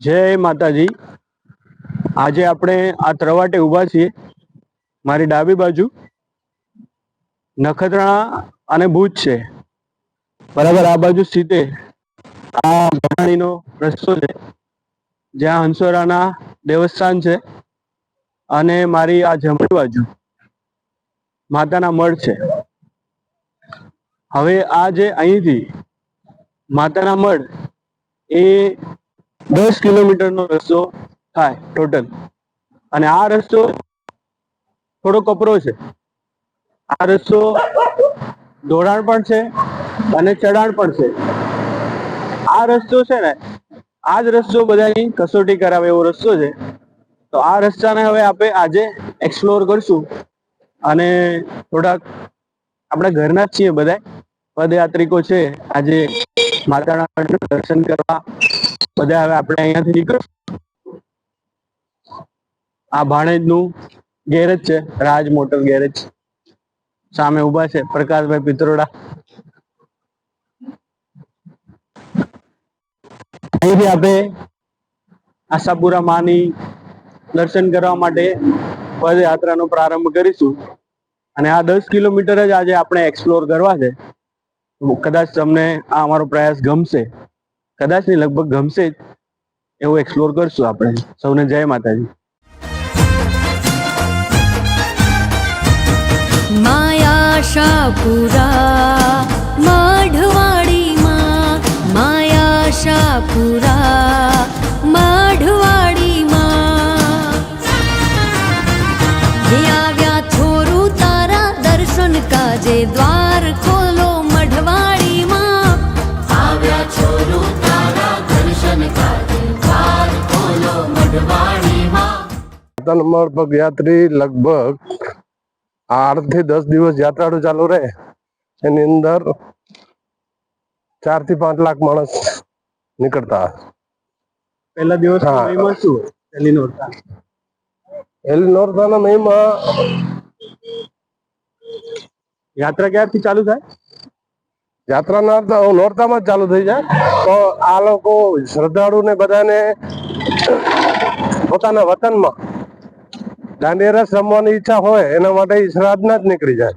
જય માતાજી. આજે આપણે આ ત્રવાટે ઊભા છીએ. મારી ડાબી બાજુ નખત્રાણા અને ભુજ છે. બરાબર, આ બાજુ સીતે. આ ભરાણીનો રસ્તો છે. જ્યાં હંસોરાના દેવસ્થાન છે. અને મારી આ જમણી બાજુ માતાના મઢ છે. હવે આ જે અહીંથી માતાના મઢ એ દસ કિલોમીટરનો રસ્તો થાય ટોટલ અને આ રસ્તો થોડો કપરો છે. આ રસ્તો ધોરણ પણ છે અને ચઢાણ પણ છે. આ રસ્તો છે ને, આ જ રસ્તો બધાની કસોટી કરાવે એવો રસ્તો છે. તો આ રસ્તાને હવે આપણે આજે એક્સપ્લોર કરશું. અને થોડાક આપણે ઘરના જ છીએ બધા પદયાત્રિકો છે. આજે માતાના દર્શન કરવા બધા હવે આપણે અહીંયાથી નીકળ. આ ભાણેજનું ગેરેજ છે, રાજ મોટર ગેરેજ. સામે ઊભા છે પ્રકાશભાઈ પિત્રોડા. અહીંથી આપણે આશાપુરા માની દર્શન કરવા માટે પદયાત્રાનો પ્રારંભ કરીશું. અને આ દસ કિલોમીટર જ આજે આપણે એક્સપ્લોર કરવા છે. કદાચ તમને આ અમારો પ્રયાસ ગમશે. કદાચ ને લગભગ ગમશે જ એવું એક્સપ્લોર કરશું આપણે. સૌને જય માતાજી. માયાશાપુરા માઢવાડીમાં માયાશાપુરા માઢવાડીમાં. હે આવ્યા થોરું તારા દર્શન કાજે દ્વાર ખોલો. ખોલો પગયાત્રી લગભગ આઠથી દસ દિવસ યાત્રાળુ ચાલુ રહે. એની અંદર ચારથી પાંચ લાખ માણસ નીકળતા. પહેલા દિવસ શું હોય? પહેલી એલી નોરતાના મહિમા યાત્રા ક્યારથી ચાલુ થાય? યાત્રાના અર્થ નોરતામાં જ ચાલુ થઈ જાય. તો આ લોકો શ્રદ્ધાળુ ને બધાને પોતાના વતનમાં. દાંડિયા રસ રમવાની ઈચ્છા હોય એના માટે ઈ શ્રાદ્ધના જ નીકળી જાય.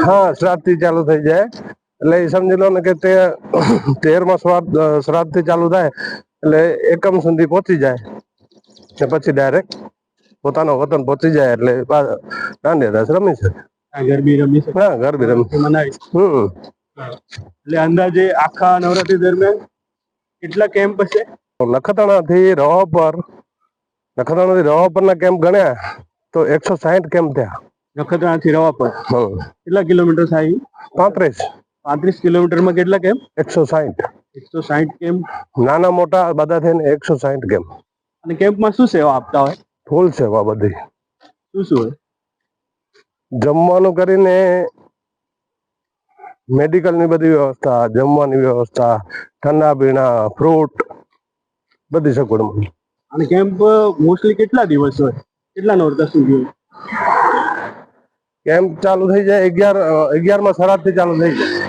હા શ્રાદ્ધથી ચાલુ થઈ જાય. એટલે એ સમજી લો ને કે તે તેર શ્રાદ્ધ શ્રાદ્ધથી ચાલુ થાય એટલે એકમ સુધી પહોંચી જાય. ને પછી ડાયરેક્ટ પોતાનો વતન પહોંચી જાય એટલે દાંડિયા રસ રમી શકે. ગરબી રમી શકે. હા ગરબી રમી મનાવી હમ. એટલે અંદાજે આખા નવરાત્રી દરમિયાન કેટલા કેમ્પ હશે? નખત્રાણા થી રવા પર લખતાણા થી રવા પરના કેમ્પ ગણ્યા? તો એકસો સાહીઠ કેમ્પ થયા? નખત્રાણા થી રવા પર કેટલા કિલોમીટર થાય? પાંત્રીસ. પાંત્રીસ કિલોમીટરમાં કેટલા કેમ્પ એકસો સાહીઠ. એકસો સાહીઠ કેમ્પ નાના મોટા બધા થઈને એકસો સાહીઠ કેમ્પ અને કેમ્પમાં શું સેવા આપતા હોય? ફૂલ સેવા બધી. શું શું હોય? જમવાનું કરીને મેડિકલની બધી વ્યવસ્થા જમવાની વ્યવસ્થા ઠંડા પીણા ફ્રૂટ બધી સગવડમાં. અને કેમ્પ મોસ્ટલી કેટલા દિવસ હોય? કેટલા નોરતા સુધી હોય? કેમ્પ ચાલુ થઈ જાય અગિયાર અગિયારમાં શરાબથી ચાલુ થઈ જાય.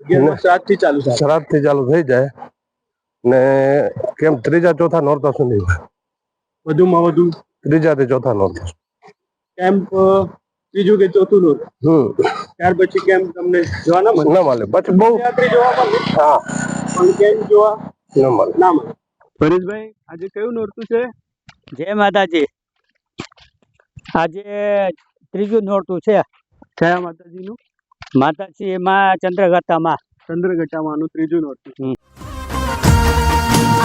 અગિયારમાં થી ચાલુ થાય. શરાબથી ચાલુ થઈ જાય ને કેમ્પ ત્રીજા ચોથા નોરતા સુધી. વધુમાં વધુ? ત્રીજા થી ચોથા નોરતા. કેમ્પ ત્રીજું કે ચોથું હમ. ત્યાર પછી કેમ્પ તમને જોવા ના મળે? ના મળે. પછી બહુ જોવા મળે? હા. પણ કેમ્પ જોવા? ના મળે પરેશભાઈ આજે કયું નોરતું છે? જય માતાજી. આજે ત્રીજું નોરતું છે. કયા માતાજીનું? માતાજી માં ચંદ્રગતામાં ચંદ્રઘટામાંનું ત્રીજું નોરતું.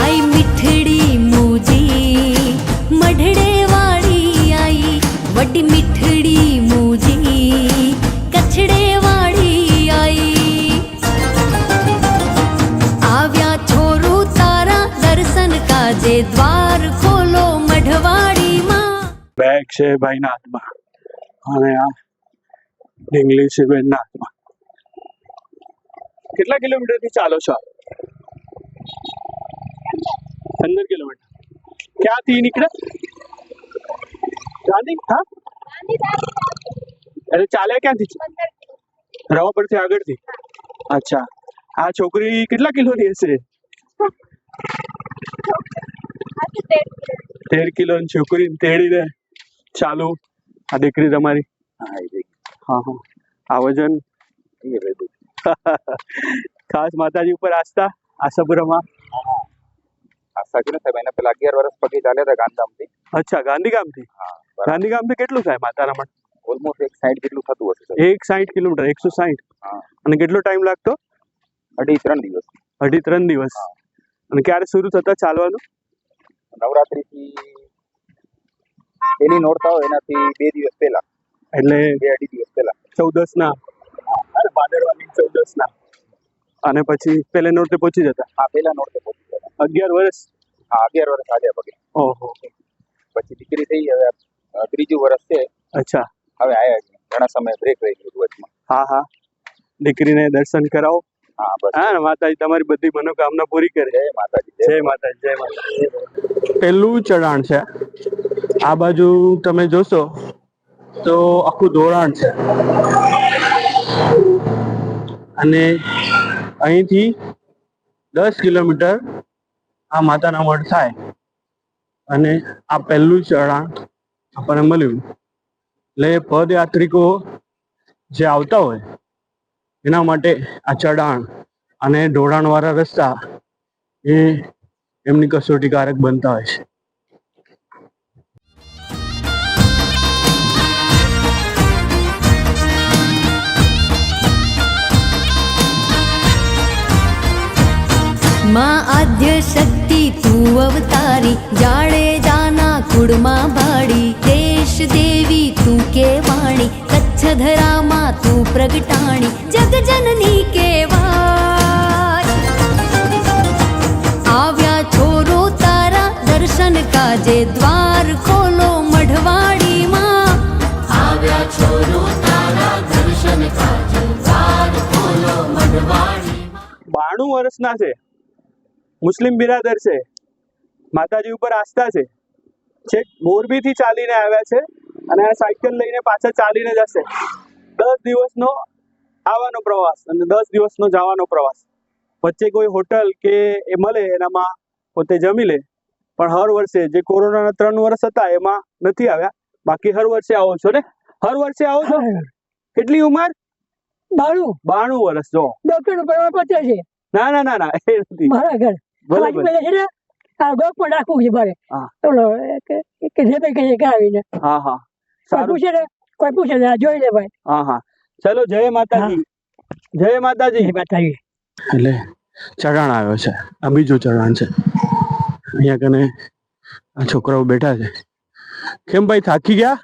આઈ મીઠડી મૂજી મઢડે વાળી આઈ વડી મીઠડી મૂજી કચડે દર્શન કાજે દ્વાર ખોલો મઢવાડીમાં બેગ છે ભાઈના હાથમાં અને આ ઢીંગલી છે બેનના હાથમાં કેટલા કિલોમીટરથી ચાલો છો પંદર કિલોમીટર ક્યાંથી નીકળે ગાંધી હા અરે ચાલ્યા ક્યાંથી છે રવા પરથી આગળથી અચ્છા આ છોકરી કેટલા કિલોની હશે તેર કિલો છોકરી તેડીને ચાલુ. આ દીકરી તમારી. હા હા આ વજન. ખાસ માતાજી ઉપર આસ્થા. આશાપુરામાં આશા છે ને સાહેબ એના પેલા અગિયાર વર્ષ પછી ચાલ્યા હતા ગાંધીધામથી. અચ્છા ગાંધીગામથી હા ગાંધીગામથી કેટલું થાય માતાના મઠ ઓલમોસ્ટ એક સાઈડ કેટલું થતું હશે એક સાઠ કિલોમીટર એકસો હા. અને કેટલો ટાઈમ લાગતો? અઢી ત્રણ દિવસ. અઢી ત્રણ દિવસ. અને ક્યારે શરૂ થતા ચાલવાનું? નવરાત્રીથી પેલી નોરતા હોય એનાથી બે દિવસ પહેલા. એટલે બે અઢી દિવસ પહેલા. ચૌદસ ના ભાદરવાની ચૌદસ ના અને પછી પેલે નોરતે પહોંચી જતા? હા પહેલા નોરતે પહોંચી જતા. અગિયાર વર્ષ? હા અગિયાર વર્ષ ચાલ્યા પગે. ઓહો. પછી દીકરી થઈ હવે ત્રીજું વર્ષ છે. અચ્છા. હવે આયા ઘણા સમય બ્રેક રહી ગયું વચમાં. હા હા. દીકરીને દર્શન કરાવો. હા બસ. હા ને માતાજી તમારી બધી મનોકામના પૂરી કરે. જય માતાજી જય માતાજી. જય માતાજી. પહેલું ચઢાણ છે. આ બાજુ તમે જોશો તો આખું ધોરાણ છે. અને અહીંથી દસ કિલોમીટર આ માતાના મઠ થાય. અને આ પહેલું ચઢાણ આપણને મળ્યું. એટલે પદયાત્રિકો જે આવતા હોય એના માટે આ ચડાણ અને ઢોળાણવાળા રસ્તા એ એમની કસોટીકારક બનતા હોય છે. માં આદ્ય શક્તિ તું અવતારી જાડે જાના કુળમાં ભાડી દેશ દેવી કચ્છ ધરામાં તું પ્રગટાણી જગજનની કેવાય આવ્યા છોરો તારા દર્શન કાજે દ્વાર ખોલો મઢવાડીમાં આવ્યા છોરો તારા દર્શન કાજે દ્વાર ખોલો મઢવાડીમાં બાણું વર્ષના છે મુસ્લિમ બિરાદર છે માતાજી ઉપર આસ્થા છે છેક મોરબીથી ચાલીને આવ્યા છે અને સાયકલ લઈને પાછા ચાલીને જશે દસ દિવસનો આવવાનો પ્રવાસ અને દસ દિવસનો જવાનો પ્રવાસ વચ્ચે કોઈ હોટલ કે એ મળે એનામાં પોતે જમી લે પણ હર વર્ષે જે કોરોનાના ત્રણ વર્ષ હતા એમાં નથી આવ્યા બાકી હર વર્ષે આવો છો ને હર વર્ષે આવો છો કેટલી ઉંમર બાણું બાણું વર્ષ જો ડોક્ટરનું પત્ર છે ના ના ના ના એ નથી મારા ઘર બરોબર છે ને આ ડોક પણ રાખવું છે મારે હા. કે જે કહીએ કે આવીને હા હા પૂછે ને કોઈ પૂછે ને જોઈ લે ભાઈ. હા હા ચલો જય માતાજી. જય માતાજી. જય માતાજી. એટલે ચઢાણ આવ્યો છે. આ બીજું ચઢાણ છે. અહીંયા કને આ છોકરાઓ બેઠા છે. કેમ ભાઈ થાકી ગયા?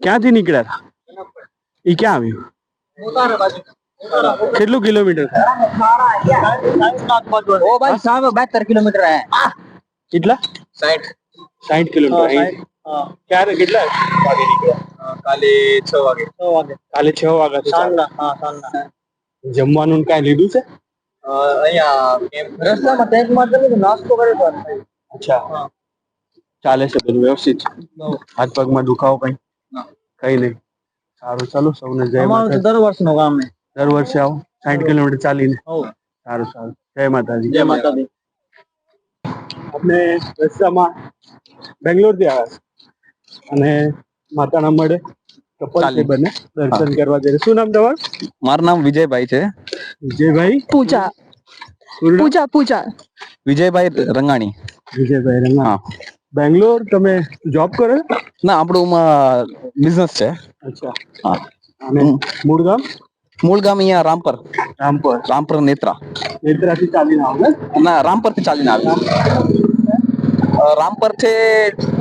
ક્યાંથી નીકળ્યા? એ ક્યાં આવ્યું? કેટલું કિલોમીટર ઓ ભાઈ કિલોમીટર આયા કેટલા? 60 60 કિલોમીટર. ક્યારે કેટલા વાગે કાલે છ વાગે. છ વાગે. કાલે છ વાગે સાંજના હા સાંજના. જમવાનું કઈ લીધું છે? અહીંયા રસ્તામાં ટેન્ટમાં તમે નાસ્તો કર્યો હતો અચ્છા. ચાલે છે બધું વ્યવસ્થિત? હાથ પગમાં દુખાવો કઈ? કઈ નહીં. સારું ચાલો સૌને જય માતા દર વર્ષનું કામ છે. દર વર્ષે આવો. સાઠ કિલોમીટર ચાલીને. સારું સારું. જય માતાજી. જય માતાજી. આપણે રસ્તામાં બેંગ્લોરથી આવ્યા અને માતાના મળે કપલ બંને. દર્શન કરવા જઈએ. શું નામ તમારું? મારું નામ વિજયભાઈ છે. વિજયભાઈ? પૂજા? પૂજા પૂજા. વિજયભાઈ રંગાણી. વિજયભાઈ રંગાણી. બેંગ્લોર તમે જોબ કરો ના આપણું બિઝનેસ છે. અચ્છા. હા. અને મૂળ ગામ? મૂળ ગામ અહીંયા રામપર. રામપર. રામપર નેત્રા. નેત્રાથી ચાલીને આવે ને ના રામપરથી ચાલીને આવ્યું રામપર છે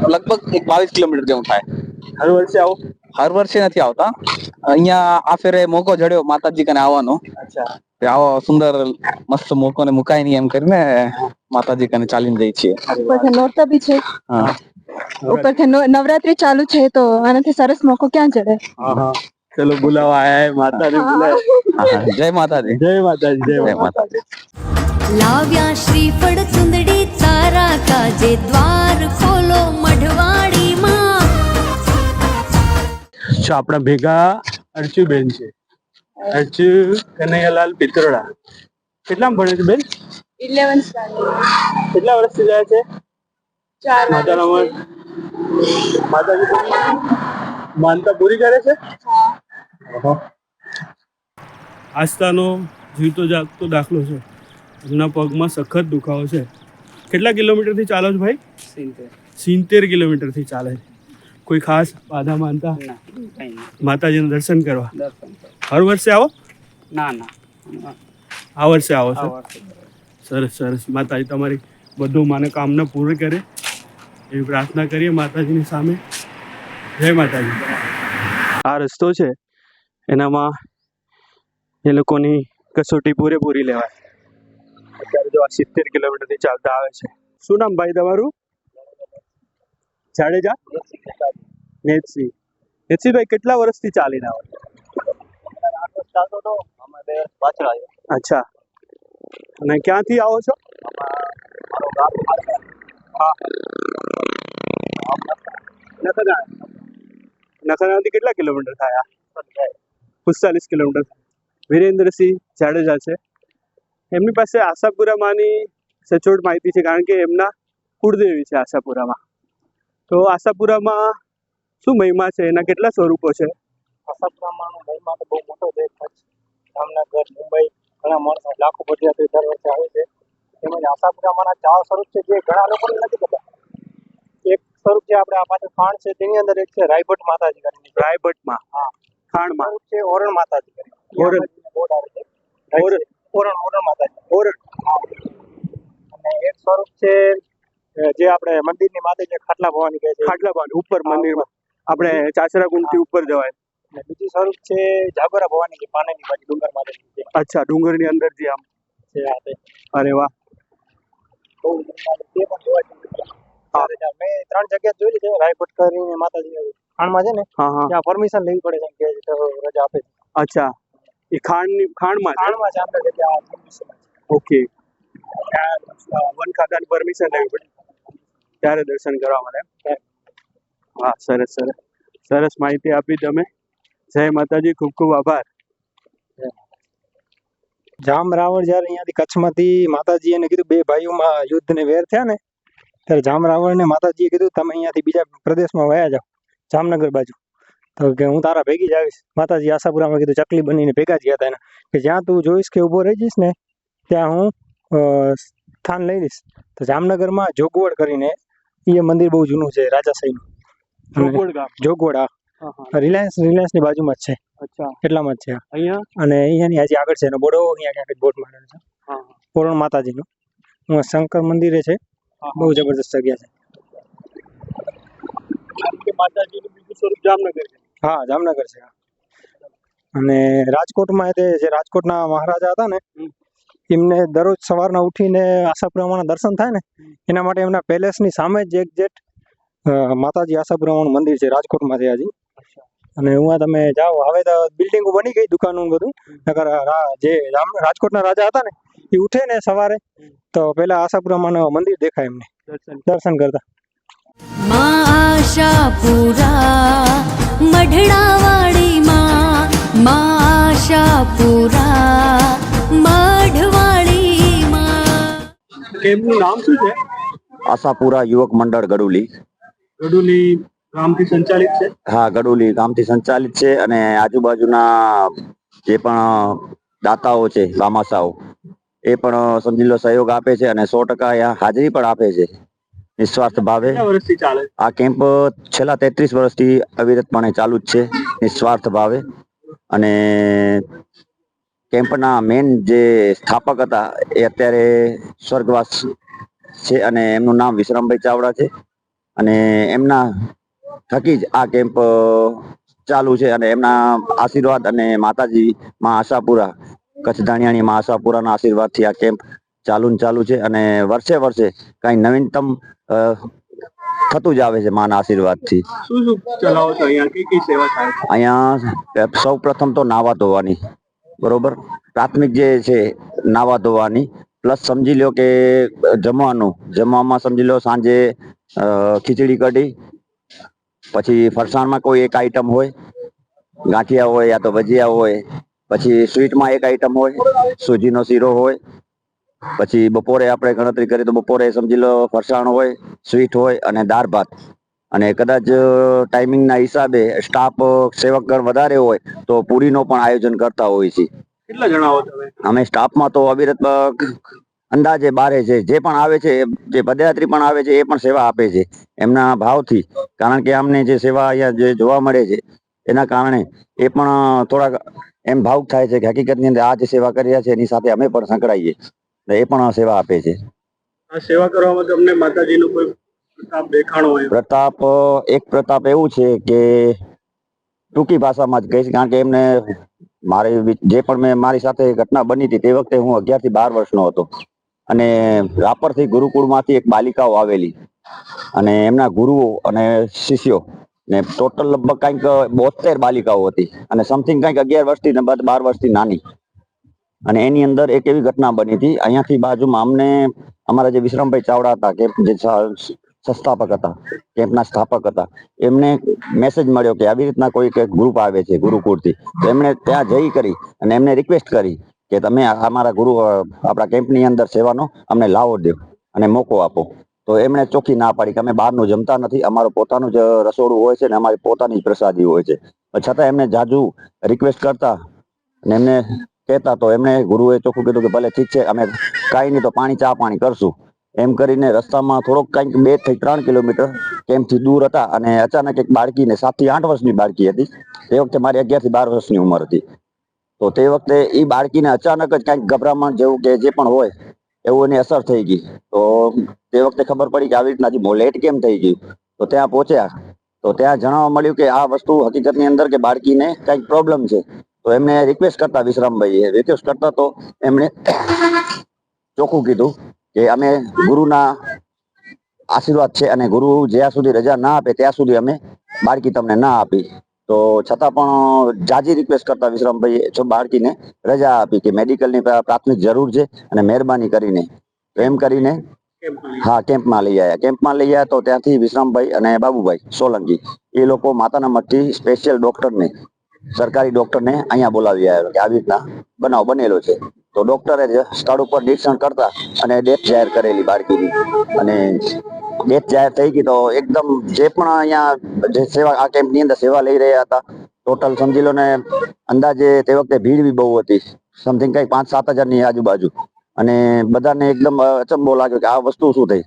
લગભગ એક બાવીસ કિલોમીટર જેવું થાય. હર વર્ષે આવો? હર વર્ષે નથી આવતા. અહીંયા આ ફેરે મોકો જડ્યો માતાજી કને આવવાનો. અચ્છા. આવો સુંદર મસ્ત મોકો ને મુકાય નહીં એમ કરીને માતાજી કને ચાલીને જઈ છીએ. નોરતા બી છે. હા. ઉપરથી નવરાત્રી ચાલુ છે તો આનાથી સરસ મોકો ક્યાં જડે? હા હા. ચલો બોલાવા આયા માતાજી. જય માતાજી. જય માતાજી જય માતાજી. લાવ્યા શ્રીફળ ચુંદડી તારા કાજે દ્વાર ખોલો મઢવાડીમાં. જો આપણા ભેગા અર્ચુબેન છે. અર્ચુ કનૈયાલાલ પિત્રોડા. કેટલામાં ભણે છે બેન? ઇલેવન કેટલા વર્ષથી જાય છે? ચાર માતા માતાજી માનતા પૂરી કરે છે? આસ્થાનો જીવતો જાગતો દાખલો છે. એમના પગમાં સખત દુખાવો છે. કેટલા કિલોમીટરથી ચાલો છો ભાઈ? સિત્તેર. કિલોમીટરથી ચાલે છે. કોઈ ખાસ બાધા માનતા? માતાજીના દર્શન કરવા? હર વર્ષે આવો? ના ના. આ વર્ષે આવો છો? સરસ સરસ. માતાજી તમારી બધું માને પૂર્ણ પૂરી કરે. એવી પ્રાર્થના કરીએ માતાજીની સામે. જય માતાજી. આ રસ્તો છે. એનામાં એ લોકોની કસોટી પૂરેપૂરી લેવાય. અત્યારે જો આ સિત્તેર કિલોમીટરથી ચાલતા આવે છે. શું નામ ભાઈ તમારું? જાડેજા? નેતસિંહ નેતસિંહભાઈ કેટલા વર્ષથી ચાલીને આવે અચ્છા. અને ક્યાંથી આવો છો? નખત્રાણા. નખત્રાણાથી કેટલા કિલોમીટર થયા પિસ્તાલીસ કિલોમીટર વિરેન્દ્રસિંહ જાડેજા છે. એમની પાસે આશાપુરામાંની સચોટ માહિતી છે કારણ કે એમના કુળદેવી છે આશાપુરામાં. તો આશાપુરામાં શું મહિમા છે? એના કેટલા સ્વરૂપો છે? આશાપુરામાં મહિમા તો બહુ મોટો છે. જામનગર મુંબઈ ઘણા માણસો લાખો પદયાત્રી દર વર્ષે આવે છે. તેમજ આશાપુરામાંના ચાર સ્વરૂપ છે જે ઘણા લોકોને નથી ખબર. એક સ્વરૂપ જે આપણે આ પાછળ ખાણ છે તેની અંદર એક છે રાયભટ માતાજી કરીને. રાયભટમાં હા. ખાણમાં છે ઓરણ માતાજી કરીને. ઓરણ. બોર્ડ આવે છે. ઓરણ. ઓરણ ઓરણ માતાજી. ઓરણ. અને એક સ્વરૂપ છે જે આપણે મંદિરની માતા જે ખાટલા ભવાની કહે છે. ખાટલા ભવાની ઉપર મંદિરમાં. આપણે ચાસરા કુંડથી ઉપર જવાય. અને બીજું સ્વરૂપ છે જાગોરા ભવાની જે પાનેની બાજુ ડુંગર માતાજી અચ્છા ડુંગરની અંદર જે આમ. છે અરે વાહ. બહુ તે પણ જોવા જેવું. મેં ત્રણ જગ્યા જોયેલી છે રાયભટ કરીને માતાજી ખાણમાં છે ને ત્યાં પરમિશન લેવી પડે છે કે રજા આપે અચ્છા. એ ખાંડની ખાંડમાં છે? ખાણમાં જ આપણે કે આ ઓકે. વન ખાતાની પરમિશન લેવી પડે. ત્યારે દર્શન કરવા મળે હા. સરસ સરસ. સરસ માહિતી આપી તમે. જય માતાજી ખૂબ ખૂબ આભાર. જામ રાવણ જ્યારે અહીંયાથી કચ્છમાંથી માતાજી એને કીધું બે ભાઈઓમાં યુદ્ધને વેર થયા ને ત્યારે જામ રાવણને માતાજીએ કીધું તમે અહીંયાથી બીજા પ્રદેશમાં વયા જાઓ જામનગર બાજુ. તો કે હું તારા ભેગી જ આવીશ. માતાજી આશાપુરામાં કીધું ચકલી બનીને ભેગા જ ગયા હતા એના. કે જ્યાં તું જોઈશ કે ઊભો રહી જઈશ ને ત્યાં હું સ્થાન લઈ લઈશ. તો જામનગરમાં જોગવડ કરીને એ મંદિર બહુ જૂનું છે રાજાશાહીનું જોગવડ હા. રિલાયન્સ રિલાયન્સની બાજુમાં જ છે. એટલામાં જ છે અહીંયા? અને અહીંયાની હજી આગળ છે એનો બોર્ડો અહીંયા ક્યાંક બોર્ડ મારેલો છે. પૂરણ માતાજીનો. હું શંકર મંદિરે છે. બહુ જબરદસ્ત જગ્યા છે. માતાજીનું બીજું સ્વરૂપ જામનગર છે. હા જામનગર છે. અને રાજકોટમાં તે જે રાજકોટના મહારાજા હતા ને એમને દરરોજ સવારના ઉઠીને આશાપુરામાના દર્શન થાય ને એના માટે એમના પેલેસની સામે જ એક્ઝેક્ટ માતાજી આશાપુરામાનું મંદિર છે રાજકોટમાં છે હજી અને હું તમે જાઓ હવે તો બિલ્ડિંગો બની ગઈ દુકાનો બધું. નકર જે રાજકોટના રાજા હતા ને એ ઉઠે ને સવારે તો પેલા આશાપુરામાનું મંદિર દેખાય એમને. દર્શન. દર્શન કરતા. માં આશાપુરા મઢડાવાળી માં માં આશાપુરા મઢવાળી કેમનું નામ શું છે? આશાપુરા યુવક મંડળ ગડુલી. ગડુલી ગામથી સંચાલિત છે? હા ગડુલી ગામથી સંચાલિત છે અને આજુબાજુના જે પણ દાતાઓ છે લામાસાઓ એ પણ સમજી લો સહયોગ આપે છે અને સો ટકા હાજરી પણ આપે છે. નિસ્વાર્થ ભાવે. આ કેમ્પ છેલ્લા તેત્રીસ વર્ષથી અવિરતપણે ચાલુ જ છે. નિસ્વાર્થ ભાવે. અને કેમ્પના મેન જે સ્થાપક હતા એ અત્યારે સ્વર્ગવાસ છે અને એમનું નામ વિશ્રામભાઈ ચાવડા છે. અને એમના થકી જ આ કેમ્પ ચાલુ છે અને એમના આશીર્વાદ અને માતાજી માં આશાપુરા કચ્છ ધાણિયાની માં આશાપુરાના આશીર્વાદથી આ કેમ્પ ચાલુ ચાલુ છે. અને વર્ષે વર્ષે કઈ નવીનતમ થતું જ આવે છે માના આશીર્વાદથી. શું શું ચલાવો છો અહીંયા? કઈ કઈ સેવા થાય અહીંયા સૌ પ્રથમ તો નાવા ધોવાની બરોબર? પ્રાથમિક જે છે નાવા ધોવાની પ્લસ સમજી લો કે જમવાનું જમવામાં સમજી લો સાંજે ખીચડી કઢી પછી ફરસાણમાં કોઈ એક આઈટમ હોય ગાંઠિયા હોય યા તો ભજીયા હોય પછી સ્વીટમાં એક આઈટમ હોય સૂજીનો શીરો હોય પછી બપોરે આપણે ગણતરી કરીએ તો બપોરે સમજી લો ફરસાણ હોય સ્વીટ હોય અને દાળ ભાત. અને કદાચ ટાઈમિંગના હિસાબે સ્ટાફ સેવકગણ વધારે હોય તો પૂરીનો પણ આયોજન કરતા હોય છે કેટલા જણા હો તમે? અમે સ્ટાફમાં તો અવિરત અંદાજે બારે છે. જે પણ આવે છે જે પદયાત્રી પણ આવે છે એ પણ સેવા આપે છે એમના ભાવથી. કારણ કે અમને જે સેવા અહીંયા જે જોવા મળે છે એના કારણે એ પણ થોડાક એમ ભાવુક થાય છે કે હકીકતની અંદર આ જે સેવા કરી રહ્યા છે એની સાથે અમે પણ સંકળાઈએ. એ પણ સેવા આપે છે. આ સેવા કરવામાં તમને માતાજીનો કોઈ પ્રતાપ દેખાણો હોય પ્રતાપ એક પ્રતાપ એવું છે કે ટૂંકી ભાષામાં જ કહીશ કારણ કે એમને મારી જે પણ મેં મારી સાથે ઘટના બની હતી તે વખતે હું અગિયારથી બાર વર્ષનો હતો. અને રાપરથી ગુરુકુળમાંથી એક બાલિકાઓ આવેલી. અને એમના ગુરુઓ અને શિષ્યો ને ટોટલ લગભગ કંઈક બોતેર બાલિકાઓ હતી. અને સમથિંગ કંઈક અગિયાર વર્ષથી ને બાર વર્ષથી નાની. અને એની અંદર એક એવી ઘટના બની હતી. અહીંયાથી બાજુમાં અમને અમારા જે વિશ્રામભાઈ ચાવડા હતા, કે જે સંસ્થાપક હતા, કેમ્પના સ્થાપક હતા, એમને મેસેજ મળ્યો કે આવી રીતના કોઈ એક ગ્રુપ આવે છે, ગુરુકુળથી. તો એમણે ત્યાં જઈ કરી અને એમને રિક્વેસ્ટ કરી કે તમે અમારા ગુરુ આપણા કેમ્પની અંદર સેવાનો અમને લાવો દો અને મોકો આપો. તો એમણે ચોખ્ખી ના પાડી કે અમે બહારનું જમતા નથી, અમારું પોતાનું જ રસોડું હોય છે ને અમારી પોતાની જ પ્રસાદી હોય છે. છતાં એમને જાજુ રિક્વેસ્ટ કરતા અને એમને કહેતા તો એમણે ગુરુએ ચોખ્ખું કીધું કે ભલે ઠીક છે, અમે કાંઈ નહીં તો પાણી, ચા, પાણી કરશું. એમ કરીને રસ્તામાં થોડોક કંઈક બેથી ત્રણ કિલોમીટર કેમ્પથી દૂર હતા અને અચાનક એક બાળકીને સાતથી આઠ વર્ષની બાળકી હતી. તે વખતે મારી અગિયારથી બાર વર્ષની ઉંમર હતી. તો તે વખતે એ બાળકીને અચાનક જ કંઈક ગભરામણ જેવું કે જે પણ હોય, એવું એની અસર થઈ ગઈ. તો તે વખતે ખબર પડી કે આવી રીતના લેટ કેમ થઈ ગયું? તો ત્યાં પહોંચ્યા. તો ત્યાં જણાવવા મળ્યું કે આ વસ્તુ હકીકતની અંદર કે બાળકીને કંઈક પ્રોબ્લેમ છે. તો એમને રિક્વેસ્ટ કરતા વિશ્રામભાઈએ. રિક્વેસ્ટ કરતા તો એમણે ચોખ્ખું કીધું કે અમે ગુરુના આશીર્વાદ છે અને ગુરુ જ્યાં સુધી રજા ના આપે ત્યાં સુધી અમે બાળકી તમને ના આપી. તો છતાં પણ જાજી રિક્વેસ્ટ કરતા વિશ્રામભાઈએ જો બાળકીને રજા આપી કે મેડિકલની પ્રા- પ્રાથમિક જરૂર છે અને મહેરબાની કરીને. તો એમ કરીને હા, કેમ્પમાં લઈ આવ્યા કેમ્પમાં લઈ આવ્યા તો ત્યાંથી વિશ્રામભાઈ અને બાબુભાઈ સોલંકી. એ લોકો માતાના મઠથી સ્પેશિયલ ડોક્ટરને સરકારી ડોક્ટરને અહીંયા બોલાવી આવ્યો કે આવી રીતના બનાવ બનેલો છે. તો ડોક્ટરે સ્થળ ઉપર નિરીક્ષણ કરતા અને ડેથ જાહેર કરેલી બાળકીની. અને ડેથ જાહેર થઈ ગઈ તો એકદમ જે પણ અહીંયા જે સેવા આ કેમ્પની અંદર સેવા લઈ રહ્યા હતા, ટોટલ સમજી લો ને અંદાજે તે વખતે ભીડ બી બહુ હતી. સમથિંગ કઈ પાંચ સાત હજારની આજુબાજુ. અને બધાને એકદમ અચંબો લાગ્યો કે આ વસ્તુ શું થઈ?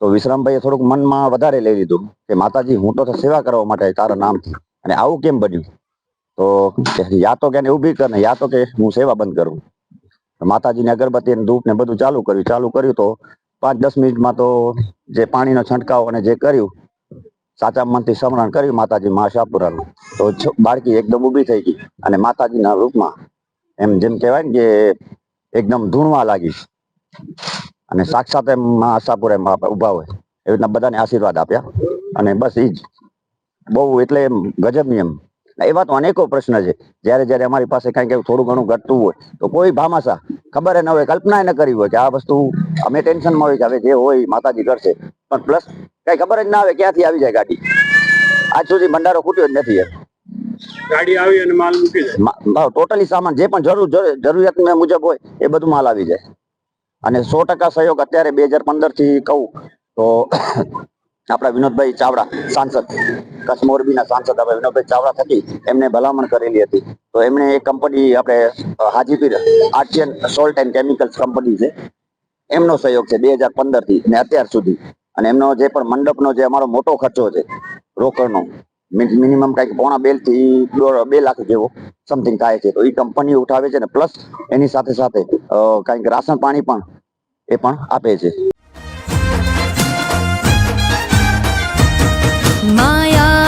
તો વિશ્રામભાઈએ થોડુંક મનમાં વધારે લઈ લીધું કે માતાજી, હું તો સેવા કરવા માટે તારા નામથી. અને આવું કેમ બન્યું? તો યા તો કે ઊભી કર ને, યા તો કે હું સેવા બંધ કરું. માતાજીને અગરબત્તી ને ધૂપ ને બધું ચાલુ કર્યું ચાલુ કર્યું તો પાંચ દસ મિનિટમાં તો જે પાણીનો છંટકાવ અને જે કર્યું, સાચા મનથી સમરણ કર્યું માતાજી મા નું તો બાળકી એકદમ ઊભી થઈ ગઈ અને માતાજીના રૂપમાં એમ જેમ કહેવાય ને કે એકદમ ધૂણવા લાગી. અને સાક્ષાત એમ મા આશાપુરા એમ ઊભા હોય. એવી રીતના બધાને આશીર્વાદ આપ્યા. અને બસ એ જ. બહુ એટલે એમ ગજબની એમ એવા તો અનેકો પ્રશ્ન છે. જ્યારે જ્યારે અમારી પાસે કાંઈક એવું થોડું ઘણું ઘટતું હોય તો કોઈ ભામાશા ખબર ન હોય કલ્પના ન કરી હોય કે આ વસ્તુ અમે ટેન્શનમાં હોય કે હવે જે હોય માતાજી કરશે. પણ પ્લસ કઈ ખબર જ ના આવે ક્યાંથી આવી જાય ગાડી. આજ સુધી ભંડારો ખૂટ્યો જ નથી ગાડી આવી અને માલ મૂકી જાય. ટોટલી સામાન જે પણ જરૂર- જરૂરિયાત મુજબ હોય એ બધું માલ આવી જાય. અને સો ટકા સહયોગ અત્યારે બે હજાર પંદરથી કહું તો આપણા વિનોદભાઈ ચાવડા સાંસદ, કચ્છ મોરબીના સાંસદ આપણે વિનોદભાઈ ચાવડા થકી એમને ભલામણ કરેલી હતી. તો એમણે એ કંપની આપણે હાજીપીર આર્ટિયન સોલ્ટ એન્ડ કેમિકલ્સ કંપની છે. એમનો સહયોગ છે બે હજાર પંદરથી ને અત્યાર સુધી. અને એમનો જે પણ મંડપનો જે અમારો મોટો ખર્ચો છે, રોકડનો મિનિમમ કંઈક પોણા બેથી બે લાખ જેવો સમથિંગ થાય છે. તો એ કંપની ઉઠાવે છે ને પ્લસ એની સાથે સાથે કાંઈક રાશન પાણી પણ એ પણ આપે છે.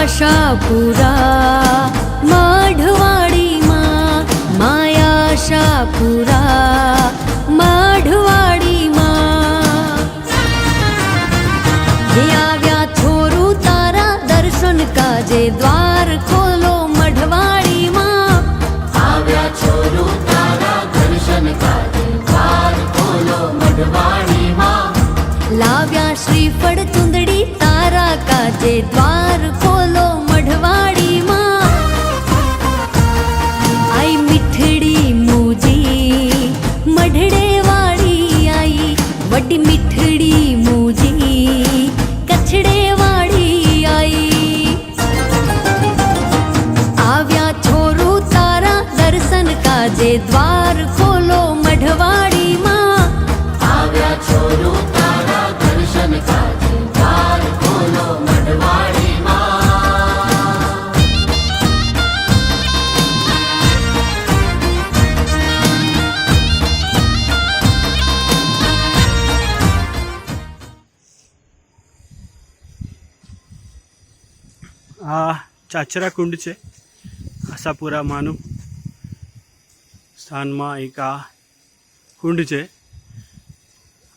માયાશાપુરા માઢવાડીમાં માયાશાપુરા માઢવાડીમાં હે આવ્યા થોરું તારા દર્શન કાજે દ્વાર ખોલો શ્રીફળ ચુંદડી તારા કાજે દ્વાર ખોલો મઢવાડીમાં આ ચાચરા કુંડ છે. આશાપુરામાંનું સ્થાનમાં એક આ કુંડ છે.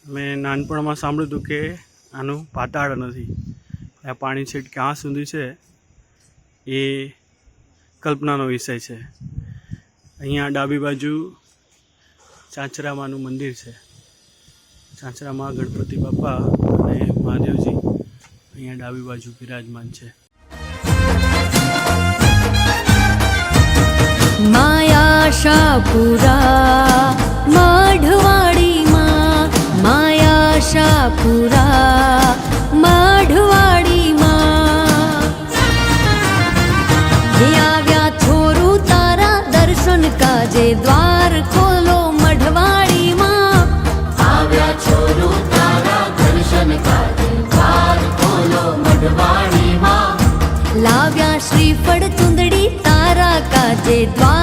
મેં નાનપણમાં સાંભળ્યું હતું કે આનું પાતાળ નથી. આ પાણી છેટ ક્યાં સુધી છે એ કલ્પનાનો વિષય છે. અહીંયા ડાબી બાજુ ચાંચરામાનું મંદિર છે. ચાંચરામાં ગણપતિ બાપા અને મહાદેવજી અહીંયા ડાબી બાજુ બિરાજમાન છે. માયાશાપુરા માઢવાડીમાં માયાશાપુરા માઢવાડીમાં હે આવ્યા થોરું તારા દર્શન કાજે દ્વાર ખોલો મઢવાડીમાં. આવ્યા છોરું તારા દર્શન કાજે દ્વાર ખોલો મઢવાડીમાં. લાવ્યા શ્રીફળ ચુંદડી તારા કાજે દ્વાર